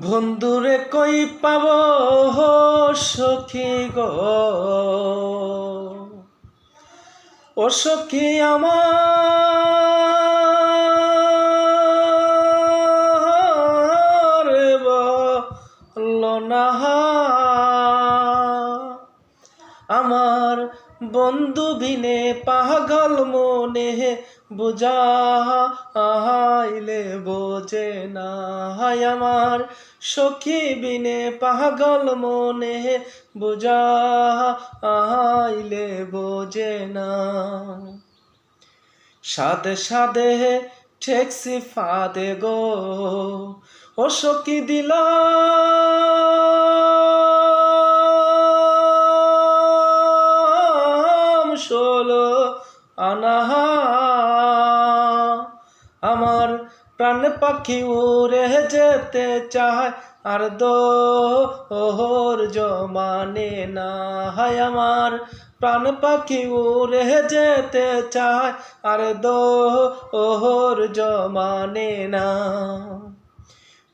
বন্ধুরে কই পাব সখী গো? ও সখী আমার বল না। আমার বন্ধু বিনে পাগল মনে বুঝাইলে বোঝে না আমার। সখী বিনে পাগল মনে বুঝাইলে বোঝে না। সাদে সাদে ঠেকসি ফাদে গো, ও সখী দিলাম ষোলো আনা। আমার প্রাণ পাখি উড়ে যেতে চায়, আর দোহর জমানে না হায়। আমার প্রাণ পাখি উড়ে যেতে চায়, আর দোহর জমানে না।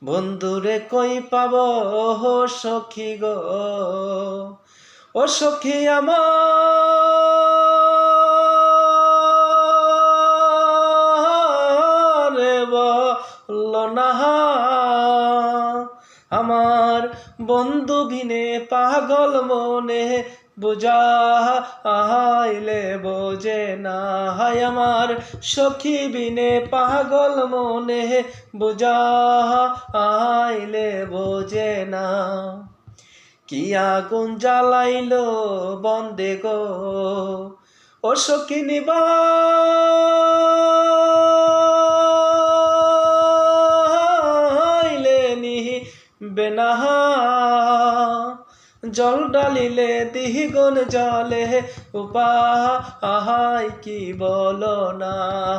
বন্ধুরে কই পাব সখী গো? ও সখী আমার। আমার বন্ধু বিনে পাগল মনে, বোঝা আহাইলে বোঝে না হায় আমার সখী বিনে পাগল মনে, বোঝা আহাইলে বোঝে না। কি আগুন জ্বালাইলো বন্দে গো, ও সখী নিবা বেনাহা জল ডালিলে দিহিগুন জলে উপা আহাই কি বলো না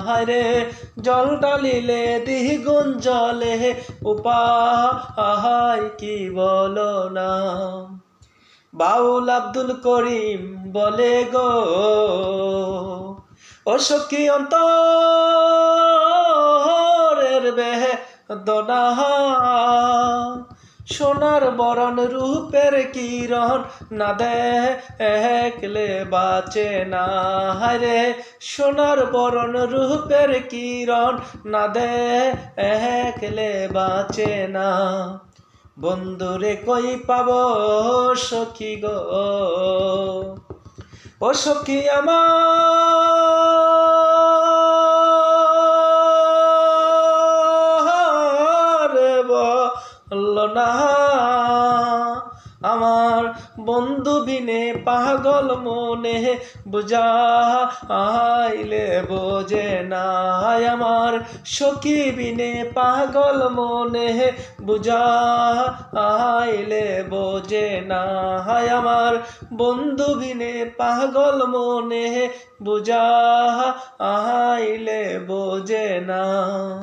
হারে জল ডালিলে দিহিগুন জলে উপা আহাই কি বল, না? বাউল আব্দুল করিম বলে, গো ও সখী অন্তরের বেহে দোনাহা সোনার বরণ, রূপের কিরণ। না দেখলে বাঁচে না হারে সোনার বরণ, রূপের কিরণ। না দেখলে বাঁচে না। বন্ধুরে কই পাব সখী গো? ও সখী আমার। বল না আমার বন্ধু বিনে পাগল মনে বুঝা আইলে বোঝে না আমার সখী বিনে পাগল মনে বুঝা আইলে বোঝে না আমার বন্ধু বিনে পাগল মনে বুঝা আইলে বোঝে না।